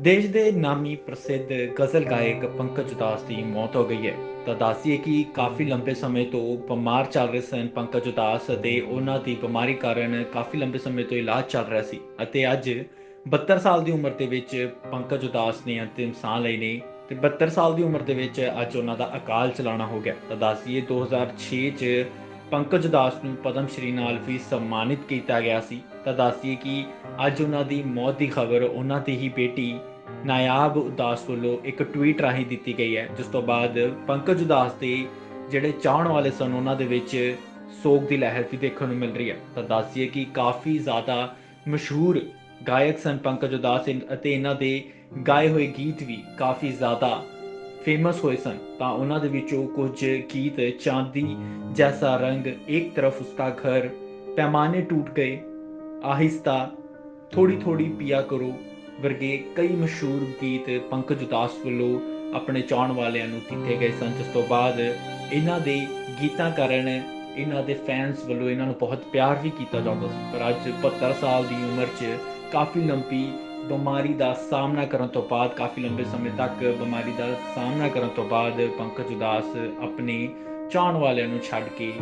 ਦੇਸ਼ ਦੇ ਨਾਮੀ ਪ੍ਰਸਿੱਧ ਗਜ਼ਲ ਗਾਇਕ ਪੰਕਜ ਉਦਾਸ ਦੀ ਮੌਤ ਹੋ ਗਈ ਹੈ। ਤਾਂ ਦੱਸੀਏ ਕਿ ਕਾਫੀ ਲੰਬੇ ਸਮੇਂ ਤੋਂ ਬਿਮਾਰ ਚੱਲ ਰਹੇ ਸਨ ਪੰਕਜ ਉਦਾਸ ਅਤੇ ਉਹਨਾਂ ਦੀ ਬਿਮਾਰੀ ਕਾਰਨ ਕਾਫੀ ਲੰਬੇ ਸਮੇਂ ਤੋਂ ਇਲਾਜ ਚੱਲ ਰਿਹਾ ਸੀ ਅਤੇ ਅੱਜ 72 ਸਾਲ ਦੀ ਉਮਰ ਦੇ ਵਿੱਚ ਪੰਕਜ ਉਦਾਸ ਨੇ ਅੰਤਿਮ ਸਾਹ ਲਏ ਨੇ ਤੇ 72 ਸਾਲ ਦੀ ਉਮਰ ਦੇ ਵਿੱਚ ਅੱਜ ਉਹਨਾਂ ਦਾ ਅਕਾਲ ਚਲਾਣਾ ਹੋ ਗਿਆ। ਤਾਂ ਦੱਸੀਏ 2006 ਚ ਪੰਕਜ ਦਾਸ ਨੂੰ ਪਦਮ ਸ਼੍ਰੀ ਨਾਲ ਵੀ ਸਨਮਾਨਿਤ ਕੀਤਾ ਗਿਆ ਸੀ। ਤਾਂ ਦੱਸੀਏ ਕਿ ਅੱਜ ਉਹਨਾਂ ਦੀ ਮੌਤ ਦੀ ਖਬਰ ਉਹਨਾਂ ਦੀ ਹੀ ਬੇਟੀ ਨਾਇਆਬ ਉਦਾਸ ਵੱਲੋਂ ਇੱਕ ਟਵੀਟ ਰਾਹੀਂ ਦਿੱਤੀ ਗਈ ਹੈ, ਜਿਸ ਤੋਂ ਬਾਅਦ ਪੰਕਜ ਉਦਾਸ ਦੇ ਜਿਹੜੇ ਚਾਹਣ ਵਾਲੇ ਸਨ, ਉਹਨਾਂ ਦੇ ਵਿੱਚ ਸੋਗ ਦੀ ਲਹਿਰ ਵੀ ਦੇਖਣ ਨੂੰ ਮਿਲ ਰਹੀ ਹੈ। ਤਾਂ ਦੱਸੀਏ ਕਿ ਕਾਫੀ ਜ਼ਿਆਦਾ ਮਸ਼ਹੂਰ ਗਾਇਕ ਸਨ ਪੰਕਜ ਉਦਾਸ ਅਤੇ ਇਹਨਾਂ ਦੇ ਗਾਏ ਹੋਏ ਗੀਤ ਵੀ ਕਾਫੀ ਜ਼ਿਆਦਾ ਫੇਮਸ ਹੋਏ ਸਨ, ਤਾਂ ਉਹਨਾਂ ਦੇ ਵਿੱਚੋਂ ਕੁਝ ਗੀਤ ਚਾਂਦੀ ਜੈਸਾ ਰੰਗ ਇੱਕ ਤਰਫ ਉਸਕਾ ਘਰ ਪੈਮਾਨੇ ਟੂਟ ਗਏ। ਆਹਿਸਤਾ ਥੋੜੀ ਥੋੜੀ ਪੀਆ ਕਰੋ ਵਰਗੇ ਕਈ ਮਸ਼ਹੂਰ ਗੀਤ ਪੰਕਜ ਉਦਾਸ ਵੱਲੋਂ ਆਪਣੇ ਚਾਹਣ ਵਾਲਿਆਂ ਨੂੰ ਦਿੱਤੇ ਗਏ ਸਨ। ਜਿਸ ਤੋਂ ਬਾਅਦ ਇਹਨਾਂ ਦੇ ਗੀਤਾਂ ਕਾਰਨ ਇਹਨਾਂ ਦੇ ਫੈਨਸ ਵੱਲੋਂ ਇਹਨਾਂ ਨੂੰ ਬਹੁਤ ਪਿਆਰ ਵੀ ਕੀਤਾ ਜਾਂਦਾ ਸੀ। ਪਰ ਅੱਜ 72 ਸਾਲ ਦੀ ਉਮਰ 'ਚ ਕਾਫੀ ਲੰਬੀ ਬਿਮਾਰੀ ਦਾ ਸਾਹਮਣਾ ਕਰਨ ਤੋਂ ਬਾਅਦ, ਕਾਫੀ ਲੰਬੇ ਸਮੇਂ ਤੱਕ ਬਿਮਾਰੀ ਦਾ ਸਾਹਮਣਾ ਕਰਨ ਤੋਂ ਬਾਅਦ ਪੰਕਜ ਉਦਾਸ ਆਪਣੇ ਚਾਹਣ ਵਾਲਿਆਂ ਨੂੰ ਛੱਡ ਕੇ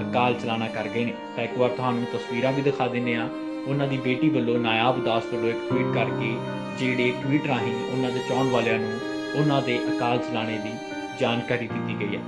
ਅਕਾਲ ਚਲਾਣਾ ਕਰ ਗਏ ਨੇ। ਤਾਂ ਇੱਕ ਵਾਰ ਤੁਹਾਨੂੰ ਤਸਵੀਰਾਂ ਵੀ ਦਿਖਾ ਦਿੰਨੇ ਆ ਉਹਨਾਂ ਦੀ ਬੇਟੀ ਵੱਲੋਂ ਨਾਇਆਬ ਉਦਾਸ ਵੱਲੋਂ ਇੱਕ ਟਵੀਟ ਕਰਕੇ ਜਿਹੜੇ ਟਵੀਟ ਰਾਹੀਂ ਉਹਨਾਂ ਦੇ ਚਾਹਣ ਵਾਲਿਆਂ ਨੂੰ ਉਹਨਾਂ ਦੇ ਅਕਾਲ ਚਲਾਣੇ ਦੀ ਜਾਣਕਾਰੀ ਦਿੱਤੀ ਗਈ ਹੈ।